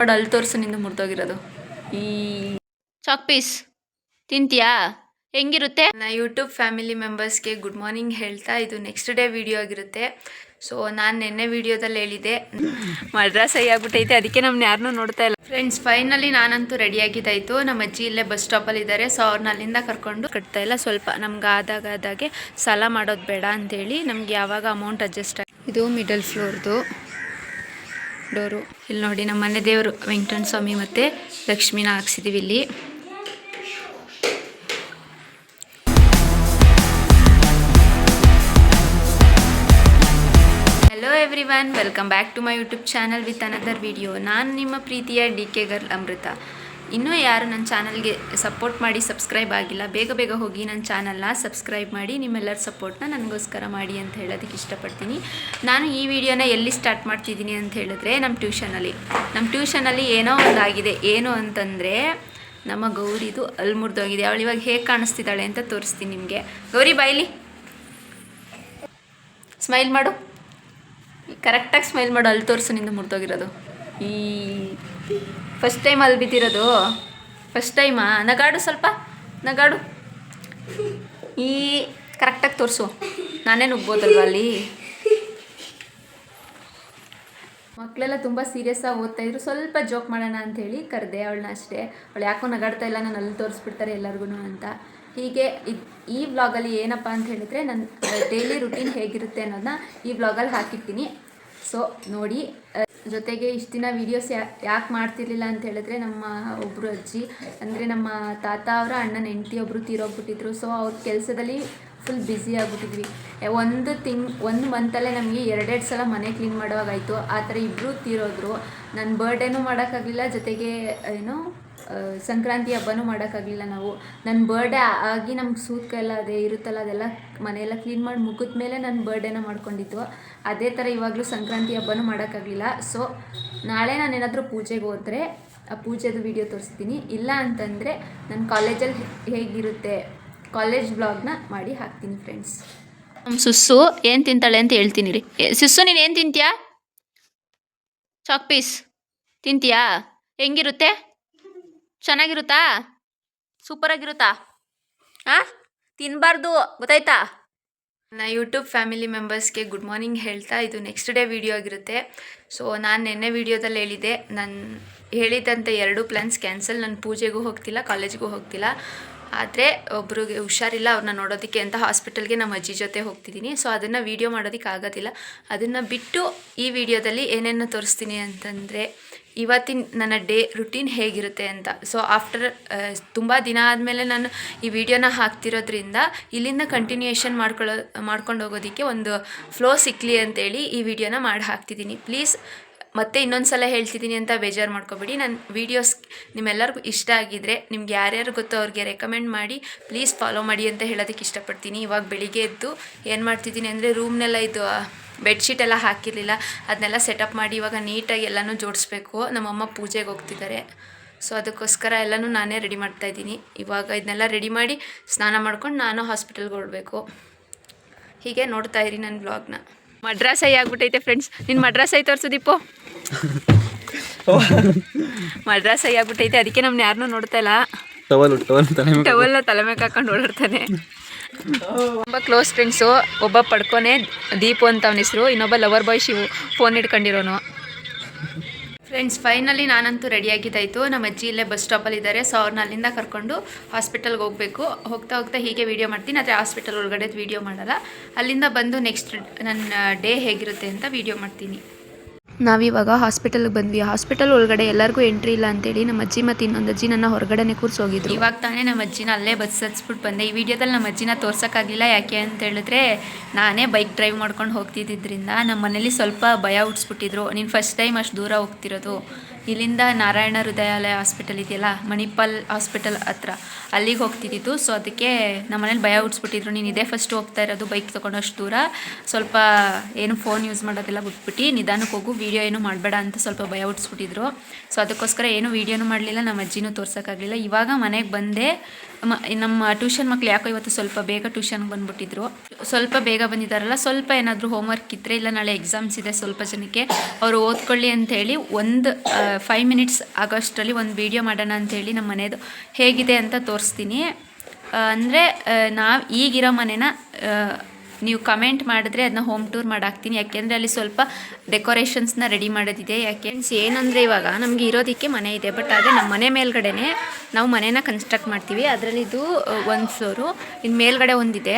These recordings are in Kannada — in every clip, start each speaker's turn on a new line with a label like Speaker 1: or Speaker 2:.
Speaker 1: ನೋಡಿ ಅಲ್ಲಿ ತೋರಿಸು ನಿಂದು ಮುರಿದೋಗಿರೋದು. ಈ
Speaker 2: ಚಾಕ್ ಪೀಸ್ ತಿಂತೀಯಾ? ಹೆಂಗಿರುತ್ತೆ?
Speaker 1: ನಾ ಯೂಟ್ಯೂಬ್ ಫ್ಯಾಮಿಲಿ ಮೆಂಬರ್ಸ್ಗೆ ಗುಡ್ ಮಾರ್ನಿಂಗ್ ಹೇಳ್ತಾ ಇದು ನೆಕ್ಸ್ಟ್ ಡೇ ವಿಡಿಯೋ ಆಗಿರುತ್ತೆ. ಸೊ ನಾನು ನಿನ್ನೆ ವಿಡಿಯೋದಲ್ಲಿ ಹೇಳಿದೆ.
Speaker 2: ಮಡ್ರಾಸ್ ಆಗ್ಬಿಟ್ಟೈತೆ ಅದಕ್ಕೆ ನಮ್ಮನ್ನ ಯಾರನ್ನೂ ನೋಡ್ತಾ ಇಲ್ಲ.
Speaker 1: ಫ್ರೆಂಡ್ಸ್ ಫೈನಲಿ ನಾನಂತೂ ರೆಡಿಯಾಗಿದ್ದಾಯಿತು ನಮ್ಮ ಅಜ್ಜಿ ಇಲ್ಲೇ ಬಸ್ ಸ್ಟಾಪಲ್ಲಿ ಇದ್ದಾರೆ ಸೊ ಅವ್ರನ್ನ ಅಲ್ಲಿಂದ ಕರ್ಕೊಂಡು
Speaker 2: ಕಟ್ತಾ ಇಲ್ಲ. ಸ್ವಲ್ಪ ನಮ್ಗೆ ಆದಾಗ ಆದಾಗೆ ಸಾಲ ಮಾಡೋದು ಬೇಡ ಅಂತೇಳಿ ನಮ್ಗೆ ಯಾವಾಗ ಅಮೌಂಟ್ ಅಡ್ಜಸ್ಟ್
Speaker 1: ಇದು ಮಿಡಲ್ ಫ್ಲೋರ್ದು ಡೋರು ಇಲ್ಲಿ ನೋಡಿ ನಮ್ಮ ಮನೆ ದೇವರು ವೆಂಕಟನ ಸ್ವಾಮಿ ಮತ್ತು ಲಕ್ಷ್ಮಿನ ಹಾಕ್ಸಿದ್ದೀವಿ ಇಲ್ಲಿ. Hello everyone welcome back to my YouTube channel with another video ನಾನು ನಿಮ್ಮ ಪ್ರೀತಿಯ ಡಿ ಕೆ ಗರ್ಲ್ ಅಮೃತ. ಇನ್ನೂ ಯಾರು ನನ್ನ ಚಾನಲ್ಗೆ ಸಪೋರ್ಟ್ ಮಾಡಿ ಸಬ್ಸ್ಕ್ರೈಬ್ ಆಗಿಲ್ಲ, ಬೇಗ ಬೇಗ ಹೋಗಿ ನನ್ನ ಚಾನಲ್ನ ಸಬ್ಸ್ಕ್ರೈಬ್ ಮಾಡಿ, ನಿಮ್ಮೆಲ್ಲರ ಸಪೋರ್ಟ್ನ ನನಗೋಸ್ಕರ ಮಾಡಿ ಅಂತ ಹೇಳೋದಕ್ಕೆ ಇಷ್ಟಪಡ್ತೀನಿ. ನಾನು ಈ ವಿಡಿಯೋನ ಎಲ್ಲಿ ಸ್ಟಾರ್ಟ್ ಮಾಡ್ತಿದ್ದೀನಿ ಅಂತ ಹೇಳಿದ್ರೆ ನಮ್ಮ ಟ್ಯೂಷನಲ್ಲಿ. ನಮ್ಮ ಟ್ಯೂಷನಲ್ಲಿ ಏನೋ ಒಂದಾಗಿದೆ. ಏನು ಅಂತಂದರೆ, ನಮ್ಮ ಗೌರಿದು ಅಲ್ಲಿ ಮುರಿದೋಗಿದೆ ಅವಳು ಇವಾಗ ಹೇಗೆ ಕಾಣಿಸ್ತಿದ್ದಾಳೆ ಅಂತ ತೋರಿಸ್ತೀನಿ ನಿಮಗೆ. ಗೌರಿ ಬಾಯ್ಲಿ ಸ್ಮೈಲ್ ಮಾಡು. ಕರೆಕ್ಟಾಗಿ ಸ್ಮೈಲ್ ಮಾಡು. ಅಲ್ಲಿ ತೋರಿಸು ನಿಂದು ಮುರಿದೋಗಿರೋದು. ಈ ಫಸ್ಟ್ ಟೈಮ್ ಅಲ್ಲಿ ಬಿದ್ದಿರೋದು. ಫಸ್ಟ್ ಟೈಮಾ ನಗಾಡು ಸ್ವಲ್ಪ. ನಗಾಡು. ಈ ಕರೆಕ್ಟಾಗಿ ತೋರಿಸು. ನಾನೇ ನುಗ್ಬೋದಲ್ವ ಅಲ್ಲಿ? ಮಕ್ಕಳೆಲ್ಲ ತುಂಬ ಸೀರಿಯಸ್ಸಾಗಿ ಓದ್ತಾ ಇದ್ರು. ಸ್ವಲ್ಪ ಜೋಕ್ ಮಾಡೋಣ ಅಂಥೇಳಿ ಕರೆದೆ ಅವಳನ್ನ ಅಷ್ಟೇ. ಅವಳು ಯಾಕೋ ನಗಾಡ್ತಾ ಇಲ್ಲ, ನಾನು ಅಲ್ಲಿ ತೋರಿಸ್ಬಿಡ್ತಾರೆ ಎಲ್ಲರಿಗೂ ಅಂತ. ಹೀಗೆ ಈ ವ್ಲಾಗಲ್ಲಿ ಏನಪ್ಪ ಅಂತ ಹೇಳಿದರೆ ನನ್ನ ಡೈಲಿ ರುಟೀನ್ ಹೇಗಿರುತ್ತೆ ಅನ್ನೋದನ್ನ ಈ ವ್ಲಾಗಲ್ಲಿ ಹಾಕಿರ್ತೀನಿ. ಸೊ, ನೋಡಿ ಜೊತೆಗೆ ಇಷ್ಟು ದಿನ ವೀಡಿಯೋಸ್ ಯಾಕೆ ಮಾಡ್ತಿರ್ಲಿಲ್ಲ ಅಂತ ಹೇಳಿದ್ರೆ ನಮ್ಮ ಒಬ್ಬರು ಅಜ್ಜಿ, ಅಂದರೆ ನಮ್ಮ ತಾತ ಅವರ ಅಣ್ಣನ ಹೆಂಡತಿ ಒಬ್ಬರು ತೀರೋಗ್ಬಿಟ್ಟಿದ್ರು. ಸೊ, ಅವ್ರ ಕೆಲಸದಲ್ಲಿ ಫುಲ್ ಬ್ಯುಸಿ ಆಗಿಬಿಟ್ಟಿದ್ವಿ. ಒಂದು ತಿಂಗ್, ಒಂದು ಮಂತಲ್ಲೇ ನಮಗೆ ಎರಡೆರಡು ಸಲ ಮನೆ ಕ್ಲೀನ್ ಮಾಡೋವಾಗಾಯಿತು. ಆ ಥರ ಇಬ್ಬರೂ ತೀರೋದ್ರು. ನನ್ನ ಬರ್ಡೇನೂ ಮಾಡೋಕ್ಕಾಗಲಿಲ್ಲ, ಜೊತೆಗೆ, ಏನು ಸಂಕ್ರಾಂತಿ ಹಬ್ಬನೂ ಮಾಡೋಕ್ಕಾಗಲಿಲ್ಲ ನಾವು. ನನ್ನ ಬರ್ಡೇ ಆಗಿ ನಮ್ಗೆ ಸೂತ್ಕ ಎಲ್ಲ ಅದೇ ಇರುತ್ತಲ್ಲ, ಅದೆಲ್ಲ ಮನೆಯೆಲ್ಲ ಕ್ಲೀನ್ ಮಾಡಿ ಮುಗಿದ ಮೇಲೆ ನನ್ನ ಬರ್ಡೇನ ಮಾಡ್ಕೊಂಡಿದ್ದು. ಅದೇ ಥರ ಇವಾಗಲೂ ಸಂಕ್ರಾಂತಿ ಹಬ್ಬನೂ ಮಾಡೋಕ್ಕಾಗಲಿಲ್ಲ. ಸೊ ನಾಳೆ ನಾನು ಏನಾದರೂ ಪೂಜೆಗೆ ಹೋದರೆ, ಆ ಪೂಜೆದು ವಿಡಿಯೋ ತೋರಿಸ್ತೀನಿ. ಇಲ್ಲ ಅಂತಂದರೆ ನನ್ನ ಕಾಲೇಜಲ್ಲಿ ಹೇಗಿರುತ್ತೆ? ಕಾಲೇಜ್ ಬ್ಲಾಗ್ನ ಮಾಡಿ ಹಾಕ್ತೀನಿ ಫ್ರೆಂಡ್ಸ್
Speaker 2: ನಮ್ಮ ಸುಸ್ಸು ಏನು ತಿಂತಾಳೆ ಅಂತ ಹೇಳ್ತೀನಿ ರೀ. ಸುಸ್ಸು ನೀನು ಏನು ತಿಂತೀಯಾ? ಚಾಕ್ ಪೀಸ್ ತಿಂತೀಯಾ? ಹೆಂಗಿರುತ್ತೆ? ಚೆನ್ನಾಗಿರುತ್ತಾ? ಸೂಪರಾಗಿರುತ್ತಾ? ಹಾಂ ತಿನ್ನಬಾರ್ದು ಗೊತ್ತಾಯ್ತಾ?
Speaker 1: ನನ್ನ ಯೂಟ್ಯೂಬ್ ಫ್ಯಾಮಿಲಿ ಮೆಂಬರ್ಸ್ಗೆ ಗುಡ್ ಮಾರ್ನಿಂಗ್ ಹೇಳ್ತಾ ಇದು ನೆಕ್ಸ್ಟ್ ಡೇ ವಿಡಿಯೋ ಆಗಿರುತ್ತೆ. ಸೊ ನಾನು ನಿನ್ನೆ ವಿಡಿಯೋದಲ್ಲಿ ಹೇಳಿದೆ ನಾನು ಹೇಳಿದಂತೆ ಎರಡು ಪ್ಲ್ಯಾನ್ಸ್ ಕ್ಯಾನ್ಸಲ್ ನಾನು ಪೂಜೆಗೂ ಹೋಗ್ತಿಲ್ಲ ಕಾಲೇಜ್ಗೂ ಹೋಗ್ತಿಲ್ಲ. ಆದರೆ ಒಬ್ರಿಗೆ ಹುಷಾರಿಲ್ಲ ಅವ್ರನ್ನ ನೋಡೋದಕ್ಕೆ ಅಂತ ಹಾಸ್ಪಿಟಲ್ಗೆ ನಮ್ಮ ಅಜ್ಜಿ ಜೊತೆ ಹೋಗ್ತಿದ್ದೀನಿ. ಸೊ ಅದನ್ನು ವೀಡಿಯೋ ಮಾಡೋದಕ್ಕೆ ಆಗೋದಿಲ್ಲ. ಅದನ್ನು ಬಿಟ್ಟು ಈ ವಿಡಿಯೋದಲ್ಲಿ ಏನೇನು ತೋರಿಸ್ತೀನಿ ಅಂತಂದರೆ, ಇವತ್ತಿನ ನನ್ನ ಡೇ ರುಟೀನ್ ಹೇಗಿರುತ್ತೆ ಅಂತ. ಸೊ ಆಫ್ಟರ್ ತುಂಬ ದಿನ ಆದಮೇಲೆ ನಾನು ಈ ವಿಡಿಯೋನ ಹಾಕ್ತಿರೋದ್ರಿಂದ ಇಲ್ಲಿಂದ ಕಂಟಿನ್ಯೂಯೇಷನ್ ಮಾಡ್ಕೊಳ್ಳೋ, ಮಾಡ್ಕೊಂಡು ಹೋಗೋದಕ್ಕೆ ಒಂದು ಫ್ಲೋ ಸಿಕ್ಕಲಿ ಅಂತೇಳಿ ಈ ವಿಡಿಯೋನ ಮಾಡಿ ಹಾಕ್ತಿದ್ದೀನಿ. ಪ್ಲೀಸ್ ಮತ್ತೆ ಇನ್ನೊಂದು ಸಲ ಹೇಳ್ತಿದ್ದೀನಿ ಅಂತ ಬೇಜಾರು ಮಾಡ್ಕೊಬೇಡಿ. ನನ್ನ ವೀಡಿಯೋಸ್ ನಿಮ್ಮೆಲ್ಲರಿಗೂ ಇಷ್ಟ ಆಗಿದ್ರೆ, ನಿಮ್ಗೆ ಯಾರ್ಯಾರು ಗೊತ್ತೋ ಅವ್ರಿಗೆ ರೆಕಮೆಂಡ್ ಮಾಡಿ ಪ್ಲೀಸ್ ಫಾಲೋ ಮಾಡಿ ಅಂತ ಹೇಳೋದಕ್ಕೆ ಇಷ್ಟಪಡ್ತೀನಿ. ಇವಾಗ ಬೆಳಿಗ್ಗೆ ಎದ್ದು ಏನು ಮಾಡ್ತಿದ್ದೀನಿ ಅಂದರೆ ರೂಮ್ನೆಲ್ಲ ಇದು ಬೆಡ್ಶೀಟ್ ಎಲ್ಲ ಹಾಕಿರಲಿಲ್ಲ. ಅದನ್ನೆಲ್ಲ ಸೆಟಪ್ ಮಾಡಿ ಇವಾಗ ನೀಟಾಗಿ ಎಲ್ಲನೂ ಜೋಡಿಸ್ಬೇಕು. ನಮ್ಮಮ್ಮ ಪೂಜೆಗೆ ಹೋಗ್ತಿದ್ದಾರೆ. ಸೊ ಅದಕ್ಕೋಸ್ಕರ ಎಲ್ಲನೂ ನಾನೇ ರೆಡಿ ಮಾಡ್ತಾ ಇದ್ದೀನಿ. ಇವಾಗ ಇದನ್ನೆಲ್ಲ ರೆಡಿ ಮಾಡಿ ಸ್ನಾನ ಮಾಡ್ಕೊಂಡು ನಾನು ಹಾಸ್ಪಿಟಲ್ಗೆ ಹೊರಡಬೇಕು. ಹೀಗೆ ನೋಡ್ತಾ ಇರಿ ನನ್ನ ಬ್ಲಾಗ್ನ
Speaker 2: ಮಡ್ರಾಸ್ ಐ ಆಗ್ಬಿಟ್ಟೈತೆ ಫ್ರೆಂಡ್ಸ್ ನಿನ್ನ ಮಡ್ರಾಸ್ ಐ ತೋರಿಸು ದೀಪು. ಮಡ್ರಾಸ್ ಐ ಆಗ್ಬಿಟ್ಟೈತೆ. ಅದಕ್ಕೆ ನಮ್ನ ಯಾರನ್ನೂ ನೋಡ್ತಾ ಇಲ್ಲ.
Speaker 3: ಟವಲ್ ಟವಲ್ ತಲೆ ಮೇಲೆ.
Speaker 2: ಟವಲ್ನ ತಲೆ ಮೇಲೆ ಹಾಕೊಂಡು ಓಡಾಡ್ತಾನೆ. ತುಂಬ ಕ್ಲೋಸ್ ಫ್ರೆಂಡ್ಸು ಒಬ್ಬ ಪಡ್ಕೊನೆ ದೀಪು ಅಂತ ಅವನ ಹೆಸರು ಇನ್ನೊಬ್ಬ ಲವರ್ ಬಾಯ್ ಶಿವು. ಫೋನ್ ಇಟ್ಕೊಂಡಿರೋನು
Speaker 1: ಫ್ರೆಂಡ್ಸ್ ಫೈನಲಿ ನಾನಂತೂ ರೆಡಿಯಾಗಿದ್ದಾಯಿತು ನಮ್ಮ ಅಜ್ಜಿ ಇಲ್ಲೇ ಬಸ್ ಸ್ಟಾಪಲ್ಲಿ ಇದ್ದಾರೆ. ಸೊ ಅವ್ರನ್ನ ಅಲ್ಲಿಂದ ಕರ್ಕೊಂಡು ಹಾಸ್ಪಿಟಲ್ಗೆ ಹೋಗಬೇಕು. ಹೋಗ್ತಾ ಹೋಗ್ತಾ ಹೀಗೆ ವೀಡಿಯೋ ಮಾಡ್ತೀನಿ. ಆದರೆ ಹಾಸ್ಪಿಟಲ್ ಒಳಗಡೆ ವೀಡಿಯೋ ಮಾಡಲ್ಲ. ಅಲ್ಲಿಂದ ಬಂದು ನೆಕ್ಸ್ಟ್ ನನ್ನ ಡೇ ಹೇಗಿರುತ್ತೆ ಅಂತ ವೀಡಿಯೋ ಮಾಡ್ತೀನಿ. ನಾವಿವಾಗ ಹಾಸ್ಪಿಟಲ್ಗೆ ಬಂದ್ವಿ. ಹಾಸ್ಪಿಟಲ್ ಒಳಗಡೆ ಎಲ್ಲರಿಗೂ ಎಂಟ್ರಿ ಇಲ್ಲ ಅಂತೇಳಿ ನಮ್ಮ ಅಜ್ಜಿ ಮತ್ತು ಇನ್ನೊಂದು ಅಜ್ಜಿ ನನ್ನ ಹೊರಗಡೆನೆ ಕೂರ್ಸಿ ಹೋಗಿದ್ರು ಇವಾಗ ತಾನೇ ನಮ್ಮ ಅಜ್ಜಿನ ಅಲ್ಲೇ ಬಸ್ ಬಂದೆ. ಈ ವಿಡಿಯೋದಲ್ಲಿ ನಮ್ಮ ಅಜ್ಜಿನ ತೋರ್ಸೋಕ್ಕಾಗಲಿಲ್ಲ ಯಾಕೆ ಅಂತ ಹೇಳಿದ್ರೆ ನಾನೇ ಬೈಕ್ ಡ್ರೈವ್ ಮಾಡ್ಕೊಂಡು ಹೋಗ್ತಿದ್ದಿದ್ರಿಂದ ನಮ್ಮ ಮನೇಲಿ ಸ್ವಲ್ಪ ಭಯ ಹುಟ್ಟಿಸ್ಬಿಟ್ಟಿದ್ರು ನೀನು ಫಸ್ಟ್ ಟೈಮ್ ಅಷ್ಟು ದೂರ ಹೋಗ್ತಿರೋದು. ಇಲ್ಲಿಂದ ನಾರಾಯಣ ಹೃದಯಾಲಯ ಹಾಸ್ಪಿಟಲ್ ಇದೆಯಲ್ಲ, ಮಣಿಪಾಲ್ ಹಾಸ್ಪಿಟಲ್ ಹತ್ರ. ಅಲ್ಲಿಗೆ ಹೋಗ್ತಿದ್ದಿತ್ತು ಸೊ ಅದಕ್ಕೆ ನಮ್ಮ ಮನೇಲಿ ಭಯ ಹುಡ್ಸ್ಬಿಟ್ಟಿದ್ರು ನೀನು ಇದೇ ಫಸ್ಟ್ ಹೋಗ್ತಾ ಇರೋದು ಬೈಕ್ ತೊಗೊಂಡಷ್ಟು ದೂರ. ಸ್ವಲ್ಪ ಏನು ಫೋನ್ ಯೂಸ್ ಮಾಡೋದೆಲ್ಲ ಬಿಟ್ಬಿಟ್ಟು, ನಿಧಾನಕ್ಕೆ ಹೋಗು ವೀಡಿಯೋ ಏನು ಮಾಡಬೇಡ ಅಂತ ಸ್ವಲ್ಪ ಭಯ ಹುಡ್ಸ್ಬಿಟ್ಟಿದ್ರು ಸೊ ಅದಕ್ಕೋಸ್ಕರ ಏನು ವೀಡಿಯೋನು ಮಾಡಲಿಲ್ಲ, ನಮ್ಮ ಅಜ್ಜಿನೂ ತೋರ್ಸೋಕ್ಕಾಗಲಿಲ್ಲ. ಇವಾಗ ಮನೆಗೆ ಬಂದೆ. ನಮ್ಮ ಟ್ಯೂಷನ್ ಮಕ್ಳು ಯಾಕೋ ಇವತ್ತು ಸ್ವಲ್ಪ ಬೇಗ ಟ್ಯೂಷನ್ಗೆ ಬಂದ್ಬಿಟ್ಟಿದ್ರು. ಸ್ವಲ್ಪ ಬೇಗ ಬಂದಿದ್ದಾರಲ್ಲ, ಸ್ವಲ್ಪ ಏನಾದರೂ ಹೋಮ್ವರ್ಕ್ ಇದ್ದರೆ ಇಲ್ಲ ನಾಳೆ ಎಕ್ಸಾಮ್ಸ್ ಇದೆ ಸ್ವಲ್ಪ ಜನಕ್ಕೆ, ಅವರು ಓದ್ಕೊಳ್ಳಿ ಅಂಥೇಳಿ ಒಂದು ಫೈವ್ ಮಿನಿಟ್ಸ್ ಆಗೋಷ್ಟರಲ್ಲಿ ಒಂದು ವೀಡಿಯೋ ಮಾಡೋಣ ಅಂಥೇಳಿ ನಮ್ಮ ಮನೆಯದು ಹೇಗಿದೆ ಅಂತ ತೋರಿಸ್ತೀನಿ. ಅಂದರೆ ನಾವು ಈಗಿರೋ ಮನೇನ ನೀವು ಕಮೆಂಟ್ ಮಾಡಿದ್ರೆ ಅದನ್ನ ಹೋಮ್ ಟೂರ್ ಮಾಡಾಕ್ತೀನಿ. ಯಾಕೆಂದರೆ ಅಲ್ಲಿ ಸ್ವಲ್ಪ ಡೆಕೋರೇಷನ್ಸ್ನ ರೆಡಿ ಮಾಡೋದಿದೆ. ಯಾಕೆ ಏನಂದರೆ ಇವಾಗ ನಮಗೆ ಇರೋದಕ್ಕೆ ಮನೆ ಇದೆ. ಬಟ್ ಆದರೆ ನಮ್ಮ ಮನೆ ಮೇಲ್ಗಡೆನೆ ನಾವು ಮನೇನ ಕನ್ಸ್ಟ್ರಕ್ಟ್ ಮಾಡ್ತೀವಿ. ಅದರಲ್ಲಿ ಇದು ಒಂದು ಫ್ಲೋರು ಇನ್ನು ಮೇಲ್ಗಡೆ ಒಂದಿದೆ.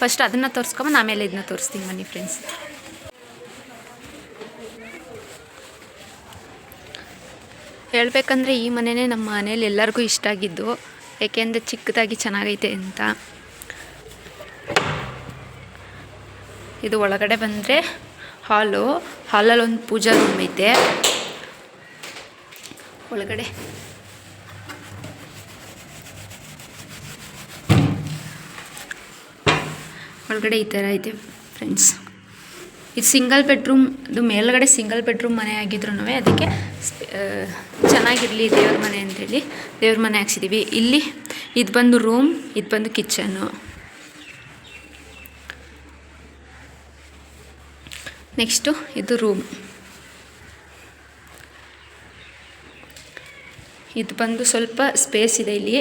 Speaker 1: ಫಸ್ಟ್ ಅದನ್ನು ತೋರಿಸ್ಕೊಂಬಂದು ಆಮೇಲೆ ಇದನ್ನ ತೋರಿಸ್ತೀನಿ ಬನ್ನಿ ಫ್ರೆಂಡ್ಸ್ ಹೇಳಬೇಕಂದ್ರೆ ಈ ಮನೆಯೇ ನಮ್ಮ ಮನೇಲಿ ಎಲ್ಲರಿಗೂ ಇಷ್ಟ ಆಗಿದ್ದು. ಏಕೆಂದರೆ ಚಿಕ್ಕದಾಗಿ ಚೆನ್ನಾಗೈತೆ ಅಂತ. ಇದು ಒಳಗಡೆ ಬಂದರೆ ಹಾಲು, ಹಾಲಲ್ಲಿ ಒಂದು ಪೂಜಾ ರೂಮ್ ಐತೆ. ಒಳಗಡೆ. ಒಳಗಡೆ ಈ ಥರ ಇದೆ ಫ್ರೆಂಡ್ಸ್. ಇದು ಸಿಂಗಲ್ ಬೆಡ್ರೂಮ್, ಇದು ಮೇಲ್ಗಡೆ ಸಿಂಗಲ್ ಬೆಡ್ರೂಮ್ ಮನೆ ಆಗಿದ್ರು ಅದಕ್ಕೆ ಚೆನ್ನಾಗಿರಲಿ ದೇವ್ರ ಮನೆ ಅಂತೇಳಿ ದೇವ್ರ ಮನೆ ಹಾಕ್ಸಿದ್ದೀವಿ ಇಲ್ಲಿ, ಇದು ಬಂದು ರೂಮ್, ಇದು ಬಂದು ಕಿಚನ್ನು. ನೆಕ್ಸ್ಟು ಇದು ರೂಮ್ ಇದು ಬಂದು ಸ್ವಲ್ಪ ಸ್ಪೇಸ್ ಇದೆ ಇಲ್ಲಿ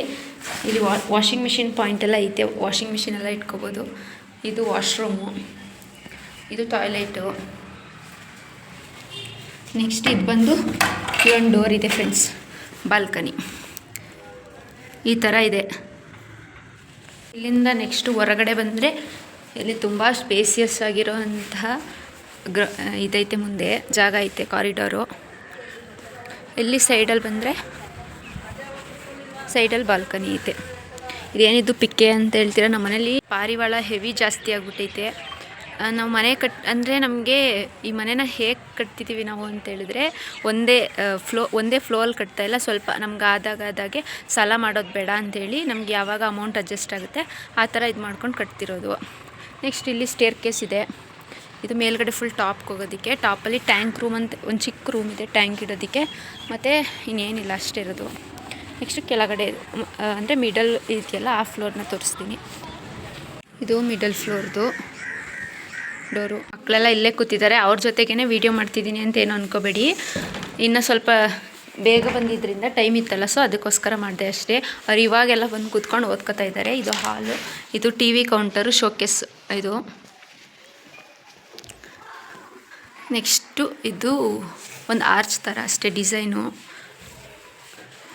Speaker 1: ಇಲ್ಲಿ ವಾಷಿಂಗ್ ಮಿಷಿನ್ ಪಾಯಿಂಟ್ ಎಲ್ಲ ಐತೆ. ವಾಷಿಂಗ್ ಮಿಷಿನ್ ಎಲ್ಲ ಇಟ್ಕೋಬೋದು. ಇದು ವಾಶ್ರೂಮು ಇದು ಟಾಯ್ಲೆಟು ನೆಕ್ಸ್ಟ್ ಇದು ಬಂದು ಒಂದು ಡೋರ್ ಇದೆ ಫ್ರೆಂಡ್ಸ್ ಬಾಲ್ಕನಿ ಈ ಥರ ಇದೆ. ಇಲ್ಲಿಂದ ನೆಕ್ಸ್ಟು ಹೊರಗಡೆ ಬಂದರೆ, ಇಲ್ಲಿ ತುಂಬ ಸ್ಪೇಸಿಯಸ್ ಆಗಿರೋಂತಹ ಗ್ರ ಇದೈತೆ ಮುಂದೆ, ಜಾಗ ಐತೆ, ಕಾರಿಡಾರು. ಇಲ್ಲಿ ಸೈಡಲ್ಲಿ ಬಂದರೆ ಸೈಡಲ್ಲಿ ಬಾಲ್ಕನಿ ಐತೆ. ಇದೇನಿದು ಪಿಕ್ಕೆ ಅಂತ ಹೇಳ್ತೀರ? ನಮ್ಮ ಮನೇಲಿ ಪಾರಿವಾಳ ಹೆವಿ ಜಾಸ್ತಿ ಆಗ್ಬಿಟ್ಟೈತೆ. ನಾವು ಮನೆ ಕಟ್, ಅಂದರೆ ನಮಗೆ ಈ ಮನೇನ ಹೇಗೆ ಕಟ್ತಿದ್ದೀವಿ ನಾವು ಅಂತ ಹೇಳಿದ್ರೆ, ಒಂದೇ ಫ್ಲೋ, ಒಂದೇ ಫ್ಲೋಲ್ಲಿ ಕಟ್ತಾ ಇಲ್ಲ, ಸ್ವಲ್ಪ ನಮ್ಗೆ ಆದಾಗ ಆದಾಗೆ ಸಾಲ ಮಾಡೋದು ಬೇಡ ಅಂತೇಳಿ ನಮ್ಗೆ ಯಾವಾಗ ಅಮೌಂಟ್ ಅಡ್ಜಸ್ಟ್ ಆಗುತ್ತೆ, ಆ ಥರ ಇದು ಮಾಡ್ಕೊಂಡು ಕಟ್ತಿರೋದು. ನೆಕ್ಸ್ಟ್ ಇಲ್ಲಿ ಸ್ಟೇರ್ ಕೇಸ್ ಇದೆ. ಇದು ಮೇಲ್ಗಡೆ ಫುಲ್ ಟಾಪ್ಗೆ ಹೋಗೋದಕ್ಕೆ ಟಾಪಲ್ಲಿ ಟ್ಯಾಂಕ್ ರೂಮ್ ಅಂತ, ಒಂದು ಚಿಕ್ಕ ರೂಮ್ ಇದೆ ಟ್ಯಾಂಕ್ ಇಡೋದಕ್ಕೆ. ಮತ್ತು ಇನ್ನೇನಿಲ್ಲ, ಅಷ್ಟೇ ಇರೋದು. ನೆಕ್ಸ್ಟ್ ಕೆಳಗಡೆ ಅಂದರೆ ಮಿಡಲ್ ಇದೆಯಲ್ಲ, ಆ ಫ್ಲೋರ್ನ ತೋರಿಸ್ತೀನಿ. ಇದು ಮಿಡಲ್ ಫ್ಲೋರ್ದು ಡೋರು. ಮಕ್ಕಳೆಲ್ಲ ಇಲ್ಲೇ ಕೂತಿದ್ದಾರೆ. ಅವ್ರ ಜೊತೆಗೇ ವೀಡಿಯೋ ಮಾಡ್ತಿದ್ದೀನಿ ಅಂತ ಏನು ಅನ್ಕೋಬೇಡಿ. ಇನ್ನು ಸ್ವಲ್ಪ ಬೇಗ ಬಂದಿದ್ದರಿಂದ ಟೈಮ್ ಇತ್ತಲ್ಲ ಸೊ ಅದಕ್ಕೋಸ್ಕರ ಮಾಡಿದೆ ಅಷ್ಟೇ. ಅವ್ರು ಇವಾಗೆಲ್ಲ ಬಂದು ಕೂತ್ಕೊಂಡು ಓದ್ಕೋತಾ ಇದ್ದಾರೆ. ಇದು ಹಾಲು ಇದು ಟಿ ವಿ ಕೌಂಟರು ಶೋಕೇಸ್ ಇದು. ನೆಕ್ಸ್ಟು ಇದು ಒಂದು ಆರ್ಚ್ ಥರ ಅಷ್ಟೇ ಡಿಸೈನು.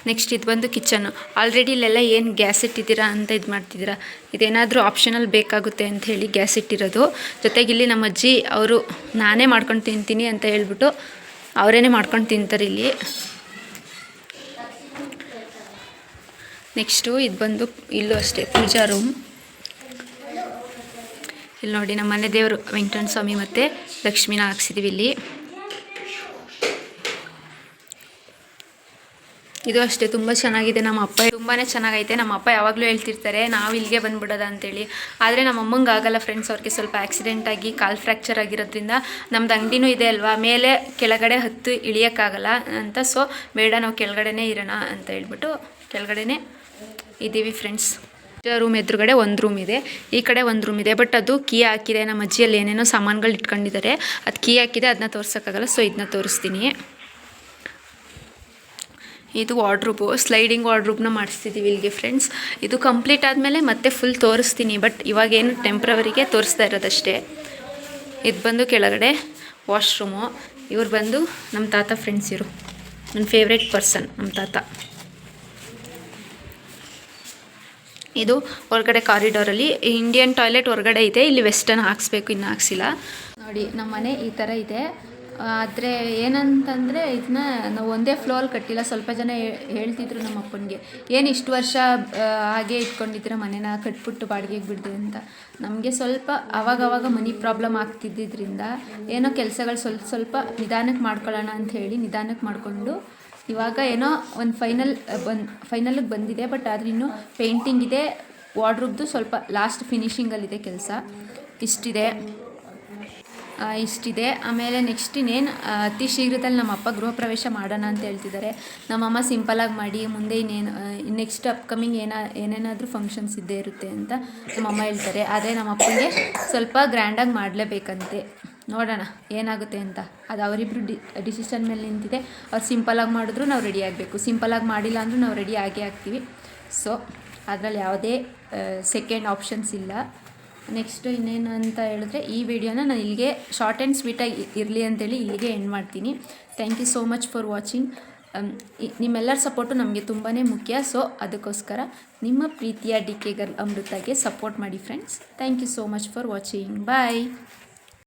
Speaker 1: ನೆಕ್ಸ್ಟ್ ಇದು ಬಂದು ಕಿಚನು ಆಲ್ರೆಡಿ ಇಲ್ಲೆಲ್ಲ ಏನು ಗ್ಯಾಸ್ ಇಟ್ಟಿದ್ದೀರಾ ಅಂತ ಇದು ಮಾಡ್ತಿದ್ದೀರಾ? ಇದೇನಾದರೂ ಆಪ್ಷನಲ್ ಬೇಕಾಗುತ್ತೆ ಅಂತ ಹೇಳಿ ಗ್ಯಾಸ್ ಇಟ್ಟಿರೋದು. ಜೊತೆಗೆ ಇಲ್ಲಿ ನಮ್ಮ ಅಜ್ಜಿ ಅವರು, ನಾನೇ ಮಾಡ್ಕೊಂಡು ತಿಂತೀನಿ ಅಂತ ಹೇಳ್ಬಿಟ್ಟು ಅವರೇನೆ ಮಾಡ್ಕೊಂಡು ತಿಂತಾರೆ ಇಲ್ಲಿ. ನೆಕ್ಸ್ಟು ಇದು ಬಂದು ಇಲ್ಲೂ ಅಷ್ಟೇ ಪೂಜಾ ರೂಮ್. ಇಲ್ಲಿ ನೋಡಿ ನಮ್ಮ ಮನೆ ದೇವರು ವೆಂಕಟನ ಸ್ವಾಮಿ ಮತ್ತು ಲಕ್ಷ್ಮಿನ ಹಾಕ್ಸಿದ್ದೀವಿ ಇಲ್ಲಿ. ಇದು ಅಷ್ಟೇ, ತುಂಬ ಚೆನ್ನಾಗಿದೆ ನಮ್ಮ ಅಪ್ಪ. ತುಂಬಾ ಚೆನ್ನಾಗೈತೆ. ನಮ್ಮ ಅಪ್ಪ ಯಾವಾಗಲೂ ಹೇಳ್ತಿರ್ತಾರೆ, ನಾವು ಇಲ್ಲಿಗೆ ಬಂದ್ಬಿಡೋದ ಅಂತೇಳಿ. ಆದರೆ ನಮ್ಮ ಅಮ್ಮಂಗೆ ಆಗಲ್ಲ ಫ್ರೆಂಡ್ಸ್ ಅವ್ರಿಗೆ ಸ್ವಲ್ಪ ಆಕ್ಸಿಡೆಂಟ್ ಆಗಿ ಕಾಲ್ ಫ್ರ್ಯಾಕ್ಚರ್ ಆಗಿರೋದ್ರಿಂದ ನಮ್ದು ಅಂಗಡಿನೂ ಇದೆ ಅಲ್ವಾ? ಮೇಲೆ ಕೆಳಗಡೆ ಹತ್ತು ಇಳಿಯೋಕ್ಕಾಗಲ್ಲ ಅಂತ. ಸೊ ಬೇಡ, ನಾವು ಕೆಳಗಡೆನೇ ಇರೋಣ ಅಂತ ಹೇಳ್ಬಿಟ್ಟು ಕೆಳಗಡೆನೇ ಇದ್ದೀವಿ ಫ್ರೆಂಡ್ಸ್ ರೂಮ್ ಎದುರುಗಡೆ ಒಂದು ರೂಮ್ ಇದೆ. ಈ ಕಡೆ ಒಂದು ರೂಮ್ ಇದೆ. ಬಟ್ ಅದು ಕೀ ಹಾಕಿದೆ. ನಮ್ಮ ಅಜ್ಜಿಯಲ್ಲಿ ಏನೇನೋ ಸಾಮಾನುಗಳು ಇಟ್ಕೊಂಡಿದ್ದಾರೆ. ಅದು ಕೀ ಹಾಕಿದೆ. ಅದನ್ನ ತೋರ್ಸೋಕ್ಕಾಗಲ್ಲ. ಸೊ ಇದನ್ನ ತೋರಿಸ್ತೀನಿ. ಇದು ವಾರ್ಡ್ರೂಬು ಸ್ಲೈಡಿಂಗ್ ವಾರ್ಡ್ರೂಬ್ನ ಮಾಡಿಸ್ತಿದ್ದೀವಿ ಇಲ್ಲಿಗೆ ಫ್ರೆಂಡ್ಸ್ ಇದು ಕಂಪ್ಲೀಟ್ ಆದಮೇಲೆ ಮತ್ತೆ ಫುಲ್ ತೋರಿಸ್ತೀನಿ. ಬಟ್ ಇವಾಗೇನು ಟೆಂಪ್ರವರಿಗೆ ತೋರಿಸ್ತಾ ಇರೋದಷ್ಟೇ. ಇದು ಬಂದು ಕೆಳಗಡೆ ವಾಶ್ರೂಮು ಇವ್ರು ಬಂದು ನಮ್ಮ ತಾತ ಫ್ರೆಂಡ್ಸ್ ಇರು ನನ್ನ ಫೇವ್ರೆಟ್ ಪರ್ಸನ್ ನಮ್ಮ ತಾತ. ಇದು ಹೊರಗಡೆ ಕಾರಿಡಾರಲ್ಲಿ ಇಂಡಿಯನ್ ಟಾಯ್ಲೆಟ್ ಹೊರಗಡೆ ಇದೆ. ಇಲ್ಲಿ ವೆಸ್ಟರ್ನ್ ಹಾಕ್ಸ್ಬೇಕು, ಇನ್ನು ಹಾಕ್ಸಿಲ್ಲ. ನೋಡಿ ನಮ್ಮ ಮನೆ ಈ ಥರ ಇದೆ. ಆದರೆ ಏನಂತಂದರೆ ಇದನ್ನ ನಾವು ಒಂದೇ ಫ್ಲೋರ್ ಕಟ್ಟಿಲ್ಲ. ಸ್ವಲ್ಪ ಜನ ಹೇಳ್ತಿದ್ರು ನಮ್ಮ ಅಪ್ಪನಿಗೆ, ಏನು ಇಷ್ಟು ವರ್ಷ ಹಾಗೆ ಇಟ್ಕೊಂಡಿದ್ರೆ ಮನೇನ? ಕಟ್ಬಿಟ್ಟು ಬಾಡಿಗೆಗೆ ಬಿಡ್ದೆ ಅಂತ. ನಮಗೆ ಸ್ವಲ್ಪ ಅವಾಗವಾಗ ಮನಿ ಪ್ರಾಬ್ಲಮ್ ಆಗ್ತಿದ್ದಿದ್ರಿಂದ ಏನೋ ಕೆಲಸಗಳು ಸ್ವಲ್ಪ ಸ್ವಲ್ಪ ನಿಧಾನಕ್ಕೆ ಮಾಡ್ಕೊಳ್ಳೋಣ ಅಂತ ಹೇಳಿ ನಿಧಾನಕ್ಕೆ ಮಾಡಿಕೊಂಡು ಇವಾಗ ಏನೋ ಒಂದು ಫೈನಲ್ ಬಂದು ಫೈನಲಿಗೆ ಬಂದಿದೆ ಬಟ್ ಆದರೆ ಇನ್ನೂ ಪೇಂಟಿಂಗ್ ಇದೆ. ವಾಡ್ರೂಬ್ದು ಸ್ವಲ್ಪ ಲಾಸ್ಟ್ ಫಿನಿಷಿಂಗಲ್ಲಿದೆ ಕೆಲಸ. ಇಷ್ಟಿದೆ. ಇಷ್ಟಿದೆ. ಆಮೇಲೆ ನೆಕ್ಸ್ಟ್ ಇನ್ನೇನು ಅತಿ ಶೀಘ್ರದಲ್ಲಿ ನಮ್ಮ ಅಪ್ಪ ಗೃಹ ಪ್ರವೇಶ ಮಾಡೋಣ ಅಂತ ಹೇಳ್ತಿದ್ದಾರೆ. ನಮ್ಮಮ್ಮ ಸಿಂಪಲಾಗಿ ಮಾಡಿ, ಮುಂದೆ ಇನ್ನೇನು ನೆಕ್ಸ್ಟ್ ಅಪ್ಕಮಿಂಗ್ ಏನ, ಏನೇನಾದರೂ ಫಂಕ್ಷನ್ಸ್ ಇದ್ದೇ ಇರುತ್ತೆ ಅಂತ ನಮ್ಮಮ್ಮ ಹೇಳ್ತಾರೆ. ಆದರೆ ನಮ್ಮ ಅಪ್ಪನಿಗೆ ಸ್ವಲ್ಪ ಗ್ರ್ಯಾಂಡಾಗಿ ಮಾಡಲೇಬೇಕಂತೆ. ನೋಡೋಣ, ಏನಾಗುತ್ತೆ ಅಂತ. ಅದು ಅವರಿಬ್ಬರು ಡಿ, ಡಿಸಿಷನ್ ಮೇಲೆ ನಿಂತಿದೆ. ಅವ್ರು ಸಿಂಪಲಾಗಿ ಮಾಡಿದ್ರು ನಾವು ರೆಡಿ ಆಗಬೇಕು. ಸಿಂಪಲಾಗಿ ಮಾಡಿಲ್ಲ ಅಂದರೂ ನಾವು ರೆಡಿ ಆಗೇ ಆಗ್ತೀವಿ. ಸೊ, ಅದರಲ್ಲಿ ಯಾವುದೇ ಸೆಕೆಂಡ್ ಆಪ್ಷನ್ಸ್ ಇಲ್ಲ. ನೆಕ್ಸ್ಟು ಇನ್ನೇನು ಅಂತ ಹೇಳಿದ್ರೆ, ಈ ವಿಡಿಯೋನ ನಾನು ಇಲ್ಲಿಗೆ ಶಾರ್ಟ್ ಆ್ಯಂಡ್ ಸ್ವೀಟಾಗಿ ಇರಲಿ ಅಂತೇಳಿ ಇಲ್ಲಿಗೆ ಎಂಡ್ ಮಾಡ್ತೀನಿ. Thank you so much for watching ನಿಮ್ಮೆಲ್ಲರ ಸಪೋರ್ಟು ನಮಗೆ ತುಂಬಾ ಮುಖ್ಯ. ಸೊ ಅದಕ್ಕೋಸ್ಕರ ನಿಮ್ಮ ಪ್ರೀತಿಯ ಡಿ ಕೆ ಗರ್ಲ್ ಅಮೃತಗೆ ಸಪೋರ್ಟ್ ಮಾಡಿ friends thank you so much for watching bye